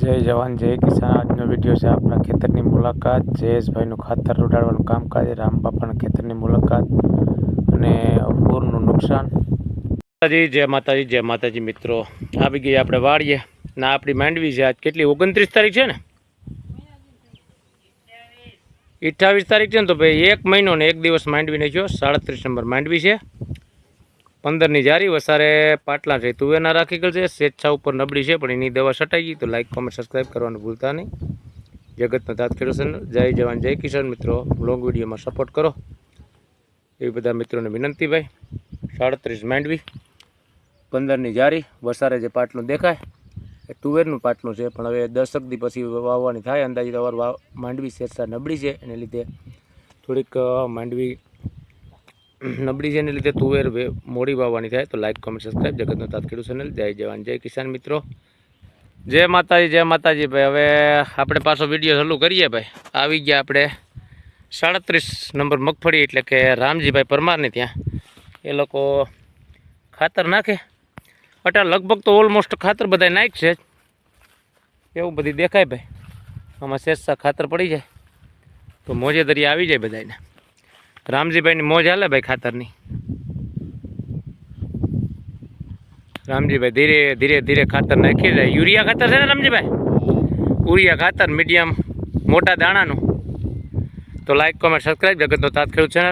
જય જવાન, જય કિસાન. આજનો વીડિયો છે આપણા ખેતરની મુલાકાત. જયેશભાઈનું ખાતર ઉડાડવાનું કામકાજ. રામબાપાના ખેતરની મુલાકાત અને પૂરનું નુકસાન. માતાજી, જય માતાજી જય માતાજી મિત્રો. આવી ગઈ આપણે વાળીએ ના આપણી માંડવી છે. આજ કેટલી? ઓગણત્રીસ તારીખ છે ને? અઠ્ઠાવીસ તારીખ છે ને તો ભાઈ એક મહિનો ને એક દિવસ માંડવી નાખ્યો સાડત્રીસ નંબર માંડવી છે. પંદરની જારી વસારે પાટલા છે. તુવેરના રાખી છે. સ્વેચ્છા ઉપર નબળી છે, પણ એની દવા છટાઈ ગઈ. તો લાઇક કોમેન્ટ સબસ્ક્રાઈબ કરવાનું ભૂલતા નહીં. જગતના તાત ખેડૂત જય જવાન, જય કિશન મિત્રો. લોંગ વિડીયોમાં સપોર્ટ કરો. એવી બધા મિત્રોને વિનંતી ભાઈ. સાડત્રીસ માંડવી. પંદરની જારી વસારે જે પાટલું દેખાય, એ તુવેરનું પાટલું છે. પણ હવે દસક દી પછી વાવવાની થાય. અંદાજે તમારું વાવ માંડવી શેરસા નબળી છે. એને લીધે થોડીક માંડવી નબળી જેને લીધે તુવેર મોડી વાવવાની થાય તો લાઇક કોમેન્ટ સબસ્ક્રાઈબ જગતનો તાત ખેડૂત ચેનલ જય જવાન, જય કિસાન મિત્રો. જય માતાજી જય માતાજી ભાઈ. હવે આપણે પાછો વીડિયો ચાલુ કરીએ ભાઈ. આવી ગયા આપણે સાડત્રીસ નંબર મગફળી એટલે કે રામજીભાઈ પરમારની ત્યાં. એ લોકો ખાતર નાખે. અટા લગભગ તો ઓલમોસ્ટ ખાતર બધા નાખ છે જ. એવું બધી દેખાય ભાઈ. આમાં શેષા ખાતર પડી જાય. તો મોજે દરિયા આવી જાય બધાને રામજીભાઈની મોજ હાલે ભાઈ ખાતરની? રામજીભાઈ ધીરે ધીરે ધીરે ખાતર નાખી જાય. યુરિયા ખાતર છે ને રામજીભાઈ? યુરિયા ખાતર, મીડિયમ, મોટા દાણાનું. તો લાઈક કોમેન્ટ સબસ્ક્રાઈબ જગતનો તાત ખેડૂત છે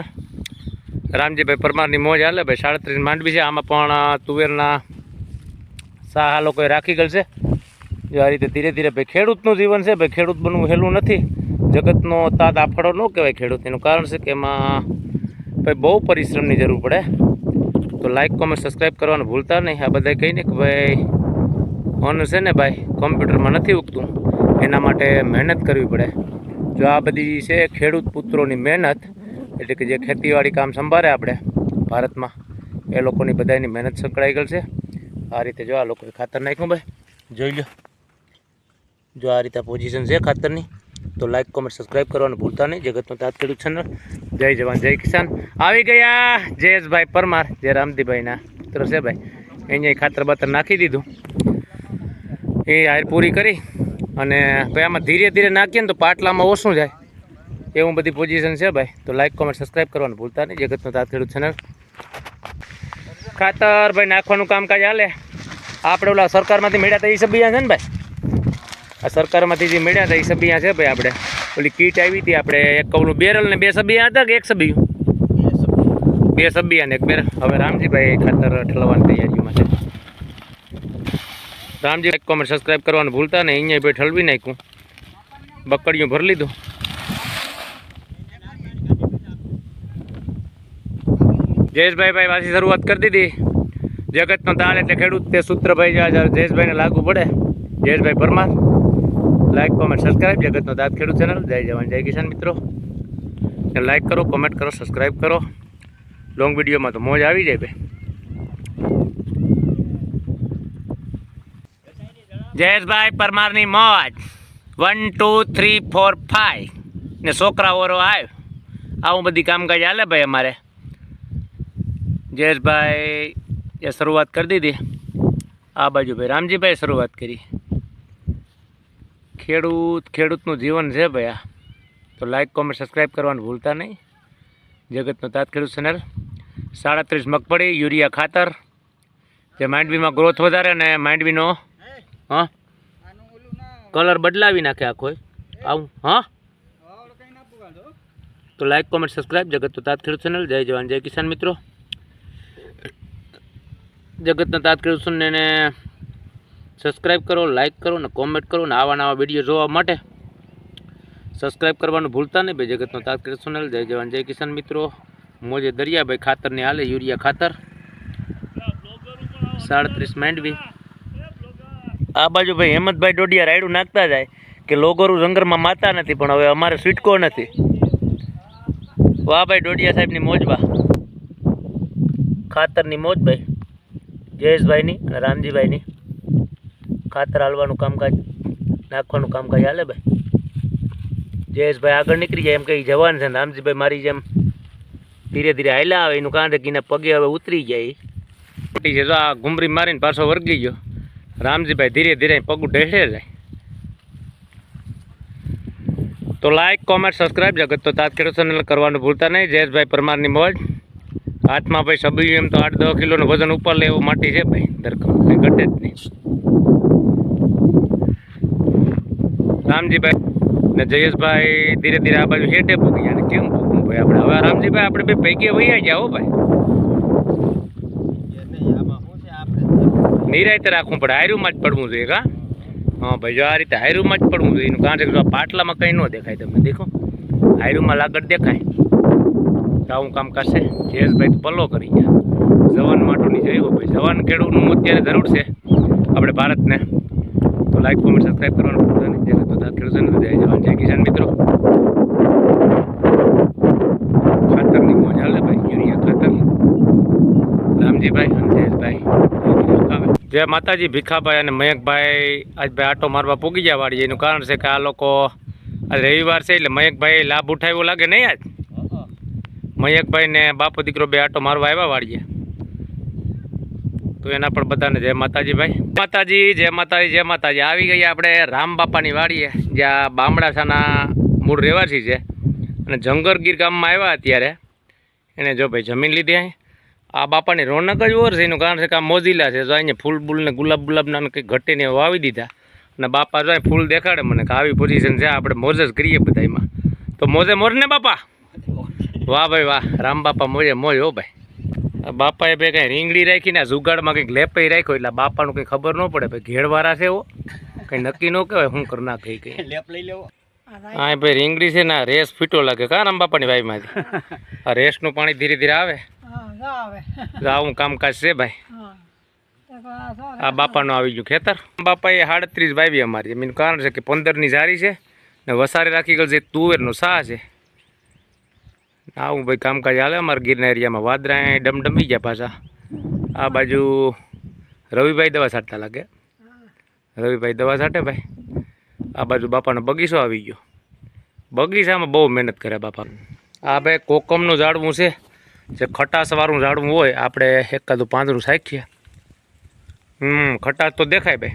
રામજીભાઈ પરમારની મોજ હાલે ભાઈ. સાડત્રીસ માંડવી છે. આમાં પણ તુવેરના સાહા લોકોએ રાખી ગયેલ છે. જો આ રીતે ધીરે ધીરે ભાઈ ખેડૂતનું જીવન છે, ભાઈ ખેડૂત બનવું હેલું નથી. જગતનો તાત આફડો ન કહેવાય ખેડૂત એનું કારણ છે કે એમાં ભાઈ બહુ પરિશ્રમની જરૂર પડે. તો લાઇક કોમેન્ટ સબસ્ક્રાઈબ કરવાનું ભૂલતા નહીં. આ બધા કહીને કે ભાઈ ફોન છે ને ભાઈ, કોમ્પ્યુટરમાં નથી ઉગતું. એના માટે મહેનત કરવી પડે. જો આ બધી છે ખેડૂત પુત્રોની મહેનત, એટલે કે જે ખેતીવાડી કામ સંભાળે આપણે ભારતમાં, એ લોકોની બધાની મહેનત સંકળાઈ ગયેલ છે. આ રીતે જો આ લોકોએ ખાતર નાખ્યું ભાઈ, જોઈ લો જો આ રીતે પોઝિશન છે ખાતરની. તો લાઈક કોમેન્ટ સબસ્ક્રાઈબ કરવાનું ભૂલતા નહીં. જગતનો તાત ખેડૂત ચેનલ જય જવાન, જય કિસાન. આવી ગયા જયેશભાઈ પરમાર, જે રામદીભાઈના પુત્ર છે ભાઈ. અહીંયા ખાતર બાતર નાખી દીધું. એ હાર પૂરી કરી અને ભાઈ આમાં ધીરે ધીરે નાખીએ ને તો પાટલામાં ઓછું જાય. એવું બધી પોઝિશન છે ભાઈ. તો લાઈક કોમેન્ટ સબસ્ક્રાઈબ કરવાનું ભૂલતા નહીં. જગતનો તાત ખેડૂત ચેનલ ખાતર ભાઈ નાખવાનું કામકાજ હાલે. આપણે ઓલા સરકારમાંથી મેળ્યા તો એ સબિયા છે ને ભાઈ. આ સરકારમાંથી જે મળ્યા હતા એ સબિયા છે ભાઈ આપણે. ઓલી કીટ આવી હતી આપણે, એક કવનું બેરલ ને બે સબિયા હતા કે એક સબિયું બે સબિયા ને એક બેરલ. હવે રામજીભાઈ ખાતર ઠલવાની તૈયારીમાં છે રામજી લાઈક કોમેન્ટ સબસ્ક્રાઈબ કરવાનું ભૂલતા નહીં. અહીંયા ભાઈ ઠલવી નાખ્યું. બકડીયું ભરી લીધું. જયેશભાઈ ભાઈ પાછી શરૂઆત કરી દીધી. જગતનો તાળ એટલે ખેડૂત તે સૂત્રભાઈ જયેશભાઈને લાગુ પડે. Jayeshbhai Parmar. Like comment subscribe જગતનો દાંત ખેડૂત ચેનલ. જય જવાન, જય કિસાન મિત્રો. ને લાઈક કરો કોમેન્ટ કરો સબસ્ક્રાઈબ કરો. લોંગ વિડીયોમાં તો મોજ આવી જાય ભાઈ. જયેશભાઈ પરમારની મોજ. One two three four five ને છોકરા ઓરો આવ્યો. આવું બધી કામકાજ હાલે ભાઈ અમારે. જયેશભાઈ એ શરૂઆત કરી દીધી. આ બાજુ ભાઈ રામજીભાઈ શરૂઆત કરી. ખેડૂત ખેડૂતનું જીવન છે ભાઈ આ. તો લાઇક કોમેન્ટ સબસ્ક્રાઈબ કરવાનું ભૂલતા નહીં. જગતનો તાત ખેડૂત ચેનલ સાડત્રીસ મગફળી યુરિયા ખાતર. જે માંડવીમાં ગ્રોથ વધારે અને માંડવીનો હા? કલર બદલાવી નાખે આખો આવું હા? તો લાઇક કોમેન્ટ સબસ્ક્રાઈબ જગતનો તાત ખેડૂત ચેનલ જય જવાન જય કિસાન મિત્રો. જગતના તાત ખેડૂત ને સબસ્ક્રાઈબ કરો, લાઇક કરો ને કોમેન્ટ કરો ને આવા નવા વીડિયો જોવા માટે સબસ્ક્રાઈબ કરવાનું ભૂલતા નહીં. ભાઈ જગતનો તાત ખેડૂત ચેનલ જય જવાન, જય કિસાન મિત્રો. મોજે દરિયાભાઈ ખાતરની હાલે, યુરિયા ખાતર. સાડત્રીસ માંડવી. આ બાજુ ભાઈ હેમંતભાઈ ડોડિયા રાયડું નાખતા જાય કે લોગોરું જંગરમાં માતા નથી, પણ હવે અમારે સ્વીટકો નથી. વાહ ભાઈ ડોડિયા સાહેબની મોજબા ખાતરની મોજ ભાઈ. જયેશભાઈની અને રામજીભાઈની. ખાતર હાલવાનું કામકાજ, નાખવાનું કામકાજ હાલે ભાઈ. જયેશભાઈ આગળ નીકળી જાય એમ કંઈ જવાન છે. ને રામજીભાઈ મારી જેમ ધીરે ધીરે હાલ્યા આવે, એનું કાંધે કીને પગે હવે ઉતરી જાય ખોટી છે, જો આ ઘુમરી મારીને પાછો વર્ગી ગયો. રામજીભાઈ ધીરે ધીરે પગું ઢેસે જાય તો લાઈક કોમેન્ટ સબસ્ક્રાઈબ જગત તો તાત ખેડૂત કરવાનું ભૂલતા નહીં. જયેશભાઈ પરમારની મોજ. હાથમાં ભાઈ સબી એમ તો આઠ દસ કિલોનું વજન ઉપર લેવું માટી છે ભાઈ. કંઈ ઘટે જ નહીં. રામજીભાઈ ને જયેશભાઈ ધીરે ધીરે આ બાજુ હેઠે પૂકી ગયા. કેમ પૂકવું ભાઈ આપણે? હવે રામજીભાઈ આપણે બે પૈકી વૈયા ગયા હો ભાઈ. નિરાયતે રાખવું પડે, હાયરુમાં જ પડવું જોઈએ કા? હા ભાઈ, જો આ રીતે હાયરુમાં જ પડવું જોઈએ. એનું કારણ કે પાટલામાં કંઈ ન દેખાય તમને, દેખો. હાયરુમાં લાગડ દેખાય. તો આવું કામ કરશે. જયેશભાઈ તો પલ્લો કરી ગયા. જવાન માટોની જઈ હો ભાઈ. જવાન ખેડૂતનું અત્યારે જરૂર છે. આપણે ભારતને તો લાઈક કોમેન્ટ સબસ્ક્રાઈબ કરવાનું ભૂલતા નહીં. જય તો ખેડૂતોને જય જવાન. જય કિસાન મિત્રો. ખાતરની મોજ હાલે ભાઈ. યુરિયા ખાતર. રામજીભાઈ અને જયેશભાઈ. જય માતાજી ભીખાભાઈ અને મયંકભાઈ. આજ ભાઈ આટો મારવા પૂગી ગયા વાળી એનું કારણ છે કે આ લોકો આજ રવિવાર છે એટલે મયંકભાઈ લાભ ઉઠાવ્યો લાગે નહીં આજ? મયંકભાઈ ને બાપો દીકરો બે આટો મારવા આવ્યા વાળીએ તો એના પણ બધાને જય માતાજી ભાઈ. માતાજી જય માતાજી જય માતાજી. આવી ગઈ આપણે રામ બાપાની વાડીએ જ્યાં બામડાસાના મૂળ રહેવાસી છે. અને જંગરગીર ગામમાં આવ્યા અત્યારે. એને જો ભાઈ જમીન લીધી અહીં. આ બાપાની રોનક જ ઓર છે એનું કારણ છે કે આ મોજીલા છે. જો અહીંયા ફૂલ બૂલ ને ગુલાબ ગુલાબના કંઈક ઘટીને વાવી દીધા. અને બાપા જો ફૂલ દેખાડે મને કે આવી પોઝિશન છે આપણે મોજ જ કરીએ બધા એમાં તો મોજે મોર ને બાપા? વાહ ભાઈ વાહ રામ બાપા મોજે મોજ હો ભાઈ. બાપાએ બે કંઈ રીંગણી રાખીને ને જુગાડમાં કંઈક લેપાઈ રાખ્યો એટલે બાપાનું કંઈ ખબર ન પડે. ભાઈ ઘેડવાળા છે એવો. કંઈ નક્કી ન કહેવાય શું કર ના કહી કંઈ. લેપ લઈ લેવો. હા ભાઈ રીંગણી છે ને રેસ ફીટો લાગે. કા રામ બાપાની વાઈમાંથી? આ રેસનું પાણી ધીરે ધીરે આવે? આવું. કામકાજ છે ભાઈ. આ બાપાનું આવી ગયું ખેતર. બાપાએ સાડત્રીસ વાવી અમારી. એનું કારણ છે કે પંદરની જારી છે ને વસારે રાખી ગયેલ છે. તુવેરનો સાહ છે. આવું ભાઈ કામકાજ હાલે અમારા ગીરના એરિયામાં વાદરા ડમડમી ગયા પાછા. આ બાજુ રવિભાઈ દવા છાંટતા લાગે. રવિભાઈ દવા છાંટે ભાઈ. આ બાજુ બાપાનો બગીચો આવી ગયો. બગીચામાં બહુ મહેનત કરે બાપા આ ભાઈ કોકમનું ઝાડવું છે જે ખટાશવાળું ઝાડવું હોય આપણે એકાદું પાંદડું સાખીએ હમ ખટાશ તો દેખાય ભાઈ.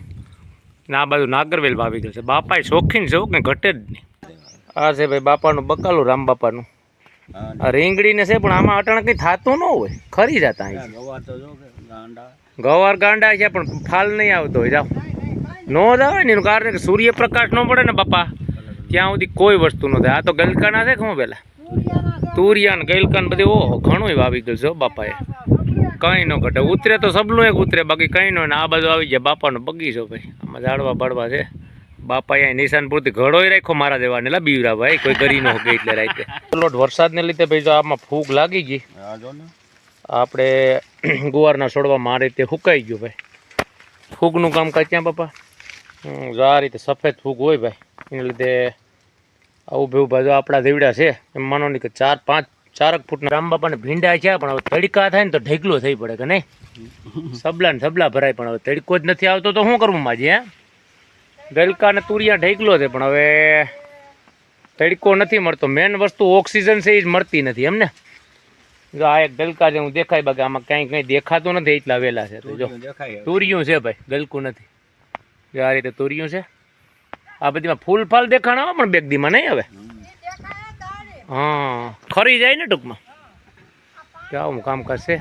ને આ બાજુ નાગરવેલ વાવી ગયો છે. બાપાએ શોખીન છે હો, કંઈ ઘટે જ નહીં. આ છે ભાઈ બાપાનું બકાલું રામ બાપાનું. આ રીંગણીને છે પણ આમાં અટાણે કંઈ થતું ન હોય. ખરી જતા ગવાર ગાંડા. છે પણ ફાલ નહીં આવતો હોય જાઓ. નો જ આવે ને એનું કારણ કે સૂર્યપ્રકાશ ન પડે ને બાપા. ત્યાં સુધી કોઈ વસ્તુ ન થાય. આ તો ગલકાના છે હું પેલા? તુરિયા ને ગલકાન બધી ઓહો ઘણું વાવી ગયું છે બાપાએ. કંઈ ન ઘટે. ઉતરે તો સબલું એક ઉતરે બાકી કંઈ ન આ બાજુ આવી જાય બાપાનો બગીચો ભાઈ. આમાં ઝાડવા બળવા છે. બાપા અહીંયા નિશાન પૂરતી ઘડોય રાખ્યો મારા દેવાને. લા બીવરા ભાઈ કોઈ ગરી ન હોય એટલે રાતે. લોટ વરસાદને લીધે ભાઈ જો આમાં ફૂગ લાગી ગઈ. આ આપણે ગુવારના છોડવામાં આ રીતે સુકાઈ ગયું ભાઈ. ફૂગનું કામ કાંઈ ક્યાં બાપા? જો આ રીતે સફેદ ફૂગ હોય ભાઈ એને લીધે આવું ભેવું ભાઈ આપણા દેવડા છે એમ માનો નહીં કે ચાર પાંચ ચારક ફૂટના રામ બાપાને ભીંડા છે પણ હવે તડકા થાય ને તો ઢેકલો થઈ પડે કે નહીં? સબલા ને સબલા ભરાય પણ હવે તડકો જ નથી આવતો તો શું કરવું માજી હે? ગલકા ને તુરિયા ઢેકલો છે પણ હવે તડકો નથી મળતો. મેન વસ્તુ ઓક્સિજન છે એ જ મળતી નથી એમને જો આ એક ગલકા જે હું દેખાય બાકી આમાં કાંઈ કંઈ દેખાતું નથી એટલા વેલા છે. જો તુરિયું છે ભાઈ ગલકું નથી. જો આ રીતે તુરિયું છે. આ બધીમાં ફૂલ ફાલ દેખાણ આવે પણ બેગદીમાં નહીં હવે હા ખરી જાય ને ટૂંકમાં? આવું કામકાજ છે.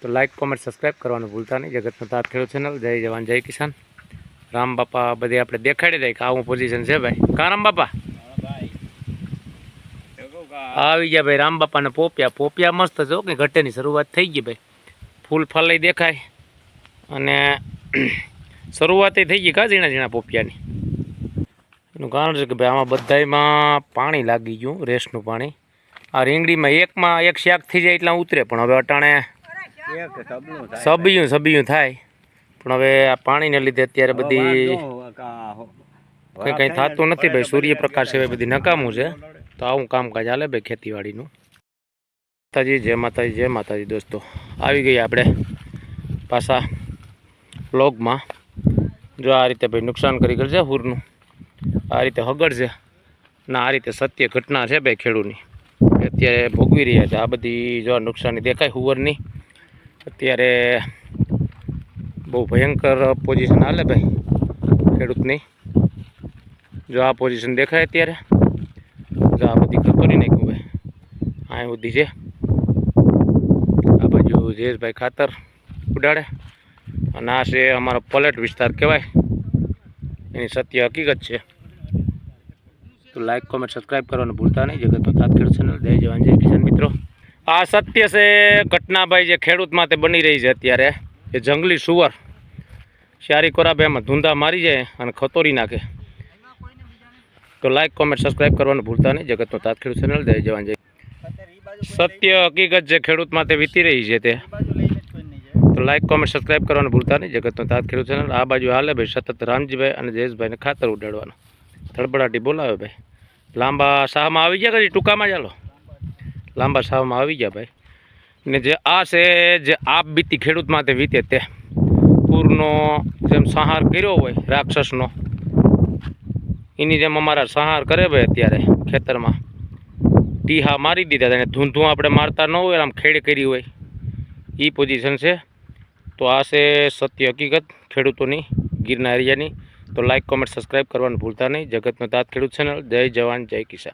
તો લાઈક કોમેન્ટ સબસ્ક્રાઈબ કરવાનું ભૂલતા નહીં. જગતનો તાત ખેડૂત ચેનલ જય જવાન જય કિસાન. રામ બાપા બધે આપણે દેખાડી દઈએ કે આવું પોઝિશન છે ભાઈ. કા રામ બાપા? આવી ગયા ભાઈ રામ બાપાને પોપિયા. પોપિયા મસ્ત છે કે ઘટેની શરૂઆત થઈ ગઈ ભાઈ. ફૂલ ફલાઈ દેખાય. અને શરૂઆત થઈ ગઈ કા ઝીણા ઝીણા પોપિયાની? એનું કારણ છે કે ભાઈ આમાં બધાયમાં પાણી લાગી ગયું રેસનું પાણી. આ રીંગણીમાં એકમાં એક શાક થઈ જાય એટલે ઉતરે પણ હવે અટાણે સબિયું સબિયું થાય. પણ હવે આ પાણીને લીધે અત્યારે બધી કંઈ કંઈ થતું નથી ભાઈ સૂર્યપ્રકાશ સિવાય બધી નકામું છે. તો આવું કામકાજ હાલે ભાઈ ખેતીવાડીનું. માતાજી જય માતાજી જય માતાજી દોસ્તો. આવી ગઈ આપણે પાછા બ્લોગમાં જો આ રીતે ભાઈ નુકસાન કરી કરશે હુરનું. આ રીતે હગડ છે ને આ રીતે સત્ય ઘટના છે ભાઈ ખેડૂની. અત્યારે ભોગવી રહ્યા છે. આ બધી જો નુકસાની દેખાય હુવરની અત્યારે બહુ ભયંકર પોઝિશન હાલે ભાઈ, ખેડૂતની. જો આ પોઝિશન દેખાય અત્યારે, જો આ બધી ખતોરી નાખ્યું ભાઈ. આ સુધી છે. આ બાજુ જયેશભાઈ ખાતર ઉડાડે. અને આ છે અમારો પલેટ વિસ્તાર કહેવાય. એની સત્ય હકીકત છે. તો લાઈક કોમેન્ટ સબસ્ક્રાઈબ કરવાનું ભૂલતા નહીં. જગતભાઈ ખેડૂત ચેનલ જય જવાન, જય કિસાન મિત્રો. આ સત્ય છે ઘટનાભાઈ જે ખેડૂત માટે બની રહી છે અત્યારે. એ જંગલી સુવર. શારી કોરાબે એમાં ધૂંધા મારી જાય અને ખતોરી નાખે. તો લાઈક કોમેન્ટ સબસ્ક્રાઈબ કરવાનું ભૂલતા નહીં. જગતનો તાત ખેડૂત ચેનલ દઈ જવાન, જાય સત્ય હકીકત જે ખેડૂત માટે વીતી રહી છે તે. તો લાઈક કોમેન્ટ સબસ્ક્રાઈબ કરવાનું ભૂલતા નહીં. જગતનો તાત ખેડૂત ચેનલ આ બાજુ હાલે ભાઈ સતત રામજીભાઈ અને જયેશભાઈને ખાતર ઉડાડવાનું. ધડબડાટી બોલાવે ભાઈ. લાંબા શાહમાં આવી ગયા કદી ટૂંકામાં ચાલો લાંબા શાહમાં આવી ગયા ભાઈ. ને જે આ છે, જે આપ બીતી ખેડૂત માટે વીતે તે પૂરનો જેમ સંહાર કર્યો હોય રાક્ષસનો, એની જેમ અમારા સંહાર કરે ભાઈ અત્યારે ખેતરમાં. ટીહા મારી દીધા અને ધૂંધું આપણે મારતા ન હોય, આમ ખેડ કરી હોય. એ પોઝિશન છે. તો આ છે સત્ય હકીકત ખેડૂતોની ગીરના એરિયાની તો લાઈક કોમેન્ટ સબસ્ક્રાઈબ કરવાનું ભૂલતા નહીં. જગતનો તાત ખેડૂત ચેનલ જય જવાન, જય કિસાન.